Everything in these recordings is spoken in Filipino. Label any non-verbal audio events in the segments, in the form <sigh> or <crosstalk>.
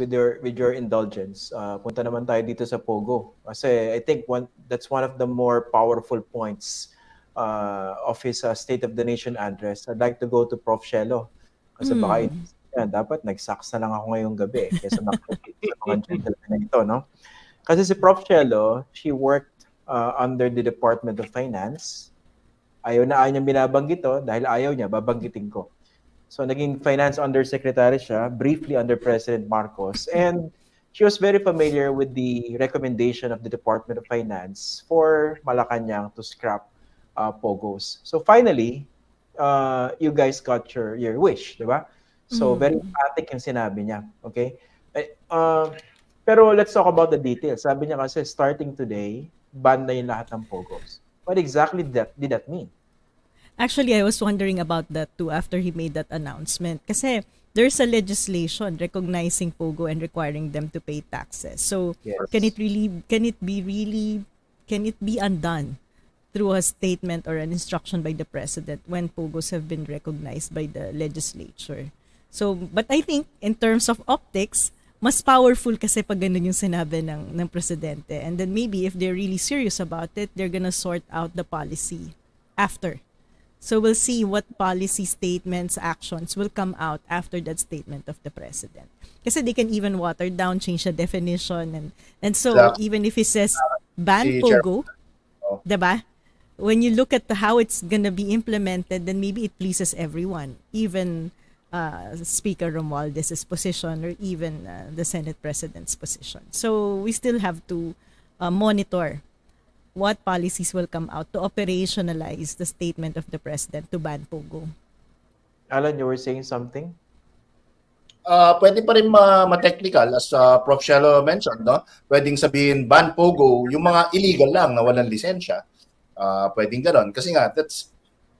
with your with your indulgence, uh, punta naman tayo dito sa Pogo. Kasi I think one that's one of the more powerful points uh, of his uh, State of the Nation address. I'd like to go to Prof. Shelo. Kasi Mm. baka yan, dapat nag-socks na lang ako ngayong gabi eh, kaysa nakikita sa mga <laughs> na ito, no? Kasi si Prof. Shelo, she worked uh, under the Department of Finance. Ayaw na ayaw niya binabanggit to dahil ayaw niya, babanggitin ko. So naging finance undersecretary siya, briefly under President Marcos. And she was very familiar with the recommendation of the Department of Finance for Malacanang to scrap uh, POGOs. So finally, uh, you guys got your, your wish, di ba? So Mm. very emphatic yung sinabi niya. Okay? Eh, uh, pero let's talk about the details. Sabi niya kasi starting today, ban na yung lahat ng POGOs. What exactly did that, did that mean? Actually, I was wondering about that too after he made that announcement. Kasi there's a legislation recognizing Pogo and requiring them to pay taxes. So Yes. can it really can it be really can it be undone through a statement or an instruction by the president when Pogos have been recognized by the legislature? So but I think in terms of optics, mas powerful kasi pag ganun yung sinabi ng, ng presidente. And then maybe if they're really serious about it, they're gonna sort out the policy after. So we'll see what policy statements, actions will come out after that statement of the president. Kasi they can even water down, change the definition, and and so Exactly. even if he says ban Si Chair- pogo, Oh. diba? When you look at the, how it's gonna be implemented, then maybe it pleases everyone, even uh, Speaker Romualdez's position or even uh, the Senate President's position. So we still have to uh, monitor what policies will come out to operationalize the statement of the president to ban pogo. Alan, you were saying something? Ah, pwede pa rin ma- ma-technical as uh, Prof. Shelo mentioned, no? Pwedeng sabihin ban pogo yung mga illegal lang na walang lisensya. Ah, pwedeng ganon kasi nga that's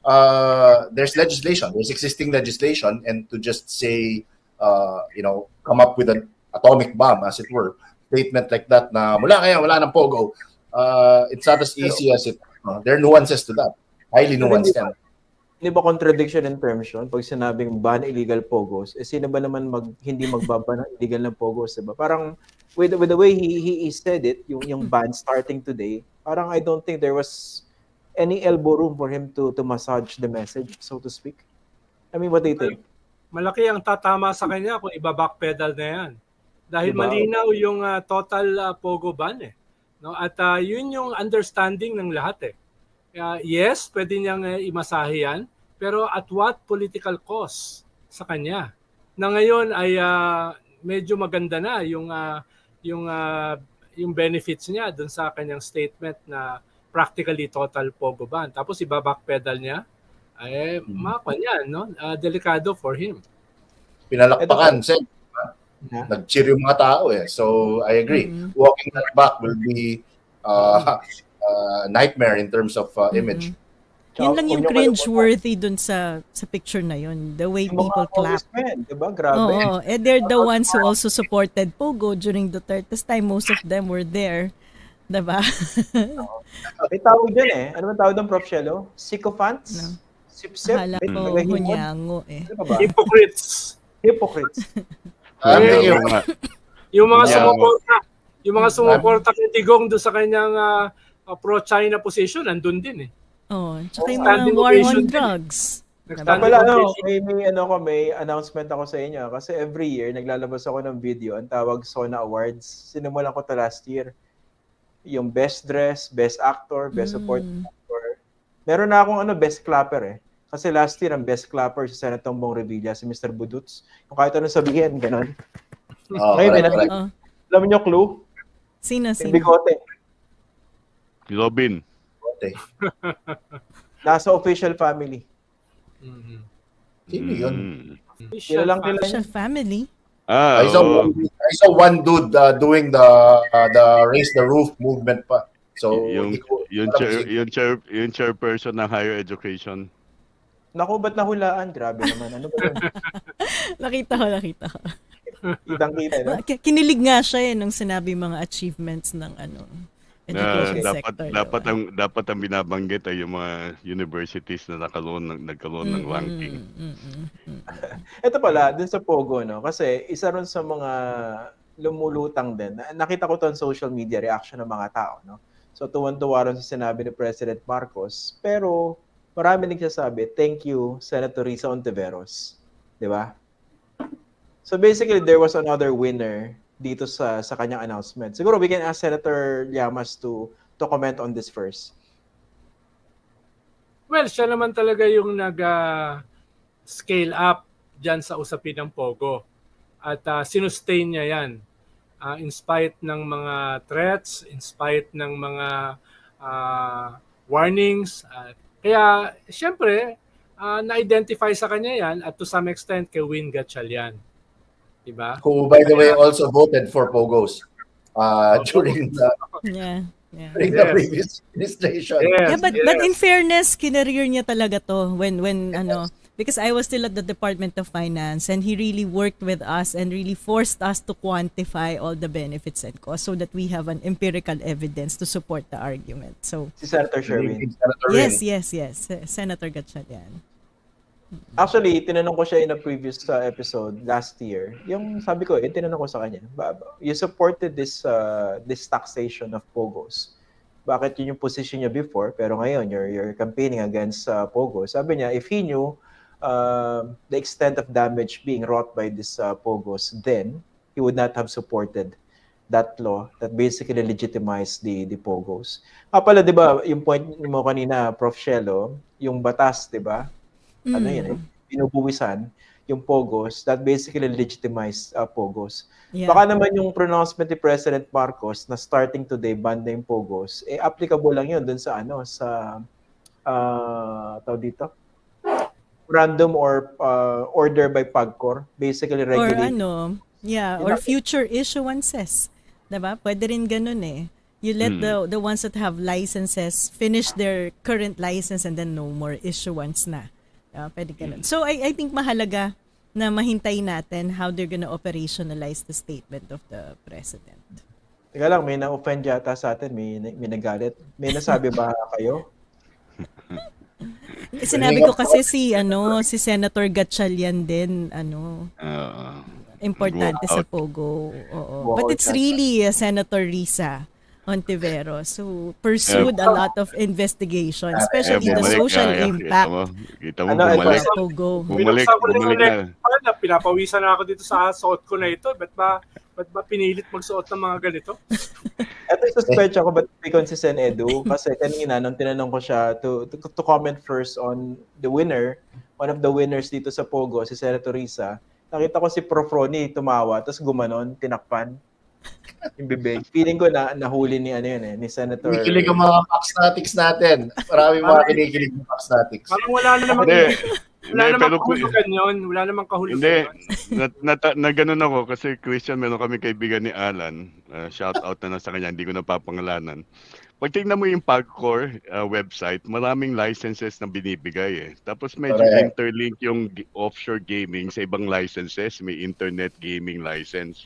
uh, there's legislation, there's existing legislation and to just say uh, you know, come up with an atomic bomb as it were, statement like that na mula kaya wala ng pogo. Uh, it's not as easy as it uh, there are nuances to that. Highly nuanced. hindi ba- Hindi ba contradiction in terms yun? Pag sinabing ban illegal pogos, eh sino ba naman mag, hindi magbaban ng illegal ng pogos, diba? Parang with, with the way he, he, he said it, yung, yung ban starting today, parang I don't think there was any elbow room for him to to massage the message, so to speak. I mean, what do you think? malaki ang tatama sa kanya kung iba-backpedal na yan. Dahil Diba? malinaw yung ah, total ah, pogo ban eh. No? At ah, yun yung understanding ng lahat eh. Ah, yes, pwede niyang uh, imasahe yan, pero at what political cost sa kanya? Na ngayon ay ah, medyo maganda na yung ah, yung ah, yung benefits niya dun sa kanyang statement na practically total pogo ban. Tapos iba-backpedal niya, eh, Mhm. makakwan yan, no? Ah, delikado for him. Pinalakpakan, Sen. Yeah. nag-cheer yung mga tao eh. So, I agree. Mhm. Walking that back will be uh, uh, nightmare in terms of uh, image. Mhm. Tsaka Yun lang yung cringe-worthy dun sa sa picture na yun. The way Yung people clap. congressmen, diba? Grabe. Oo, eh they're the ones who also supported Pogo during Duterte's time. Most of them were there. Diba? <laughs> May tawag dyan eh. Ano man tawag doon, Prof. Shelo? Sycophants? No. Sip-sip? Akala ko hunyango eh. Ano? Hypocrites. Hypocrites. <laughs> Ah, Yeah. nga. Yung mga Yeah. sumuporta, yung mga sumuporta kay Digong doon sa kanyang ah, ah, pro-China position, nandun din eh. Oh, tsaka yung Standing mga war on drugs. Pala, ano, ovation. may, may, ano ko, may announcement ako sa inyo. Kasi every year, naglalabas ako ng video. Ang tawag Sona Awards. Sinimulan ko to last year. Yung Best Dress, Best Actor, Best Mm. Actor. Meron na akong ano, Best Clapper eh. Kasi last year, ang Best Clapper si Senatong Bong Revilla, si Mr. Buduts. Yung kahit ano sabihin, ganun. <laughs> Oh, Ngayon, correct, may correct. Oh, Alam niyo, clue? sino, Yung sino? bigote. Robin. Okay. <laughs> Nasa official family. Mhm. Sino yun? Mm. Kilalang kilala Siya family. Ah, I saw, oo. one, I saw one dude uh, doing the uh, the raise the roof movement pa. So, yung, ko- yung, chair, yung, chair, yung chairperson ng higher education. Naku, ba't nahulaan? Grabe naman. Ano ba yun? <laughs> Nakita ko, nakita ko. Kitang-kita, no? Ki- Kinilig nga siya eh nung sinabi mga achievements ng ano Na Education dapat sector. dapat diba? ang dapat ang binabanggit ay yung mga universities na nakaroon ng nagkaroon ng Mm, ranking. mm, mm, mm, mm. Ito pala, dun sa Pogo, no? Kasi isa rin sa mga lumulutang din. Na- Nakita ko to on social media, reaction ng mga tao, no? So, tuwan-tuwa rin sa sinabi ni President Marcos. Pero, marami nagsasabi, thank you, Senator Risa Ontiveros. Di ba? So, basically, there was another winner dito sa sa kanyang announcement. Siguro we can ask Senator Llamas to to comment on this first. Well, siya naman talaga yung nag-scale up dyan sa usapin ng Pogo. At uh, sinustain niya yan. Ah, in spite ng mga threats, in spite ng mga ah, warnings. Ah, kaya, siyempre, ah, na-identify sa kanya yan at to some extent kay Win Gatchalian. Diba? Who, by the way, also voted for Pogos uh, during the, Yeah. Yeah. during the Yes. previous administration. Yes, yeah, but yes. but in fairness, kinareer niya talaga to when when ano because I was still at the Department of Finance and he really worked with us and really forced us to quantify all the benefits and costs so that we have an empirical evidence to support the argument. So Si Senator Sherwin. Senator yes, yes, yes, Senator Gatchalian. Actually, tinanong ko siya in a previous uh, episode last year. Yung sabi ko, eh, tinanong ko sa kanya, "Ba- ba- you supported this uh, this taxation of Pogos. Bakit yun yung position niya before, pero ngayon you're, you're campaigning against uh, Pogos. Sabi niya, if he knew uh, the extent of damage being wrought by this uh, Pogos, then he would not have supported that law that basically legitimized the the Pogos. Ah, pala, di ba, yung point mo kanina, Prof. Shelo, yung batas, di ba? ano Mm. yun eh, binubuwisan yung Pogos that basically legitimized uh, Pogos. Yeah. Baka naman yung pronouncement ni President Marcos na starting today ban na yung Pogos, eh applicable lang yun dun sa ano, sa uh, tawag dito? Random or uh, order by PAGCOR, basically or regulate. ano, yeah, or future issuances. 'Di ba? Pwede rin ganun eh. You let Mm. the the ones that have licenses finish their current license and then no more issuance na. Yeah, pwede ganun. So I I think mahalaga na mahintay natin how they're gonna operationalize the statement of the president. Teka lang, may na-offend yata sa atin, may, may nagalit. May nasabi ba kayo? Eh, Sinabi ko kasi si ano si Senator Gatchalian din ano Oo. importante sa. Pogo. Oo. But it's really uh, Senator Risa Ontiveros who pursued a lot of investigation, especially Eh, the social impact Kita mo, kita mo Ano, bumalik. Pogo. Bumalik, bumalik na pinapawisan na ako dito sa suot ko na ito. Ba't ba, ba't ba pinilit magsuot ng mga ganito? <laughs> Ito yung suspecha ko ba't may consistent Edu? Kasi kanina, nung tinanong ko siya to, to, to comment first on the winner, one of the winners dito sa Pogo, si Senator Risa, nakita ko si Prof. Ronnie tumawa, tapos gumanon, tinakpan yung bibig. Feeling ko na nahuli ni ano yun eh, ni Senator. Kinikilig ang mga Paxnatics natin. Marami mga kinikilig ng Paxnatics. Parang wala na Hindi. Wala Hindi, namang kahulugan yun. Wala namang kahulugan Hindi, yun. na, na, na, ganun ako kasi Christian, meron kami kaibigan ni Alan. Uh, shout out na lang sa kanya, hindi ko napapangalanan. Pag tingnan mo yung Pagcor uh, website, maraming licenses na binibigay eh. Tapos medyo Correct. interlink yung offshore gaming sa ibang licenses, may internet gaming license.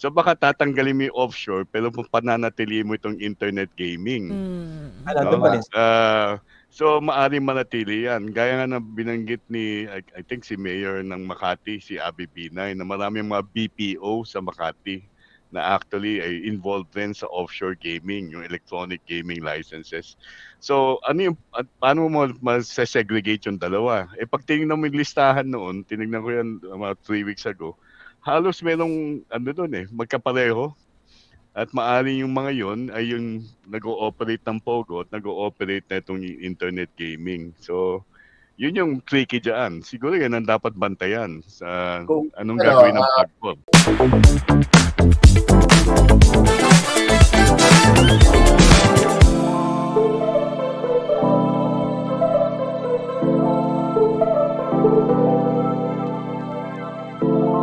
So baka tatanggalin mo yung offshore pero pananatili mo itong internet gaming. Mm. Ano, rin. Ah, so maaaring manatili yan. Gaya nga na binanggit ni, I, I think si Mayor ng Makati, si Abby Binay, na maraming mga BPO sa Makati na actually ay involved rin sa offshore gaming, yung electronic gaming licenses. So, ano yung, at paano mo mas-segregate yung dalawa? Eh, pag tinignan mo yung listahan noon, tinignan ko yan mga three weeks ago, halos merong, ano doon eh, magkapareho. At maaari yung mga yon ay yung nag-ooperate ng Pogo at nag-ooperate na itong internet gaming. So, yun yung tricky dyan. Siguro yan ang dapat bantayan sa Kung- anong pero, gagawin ng ah, Pagcor.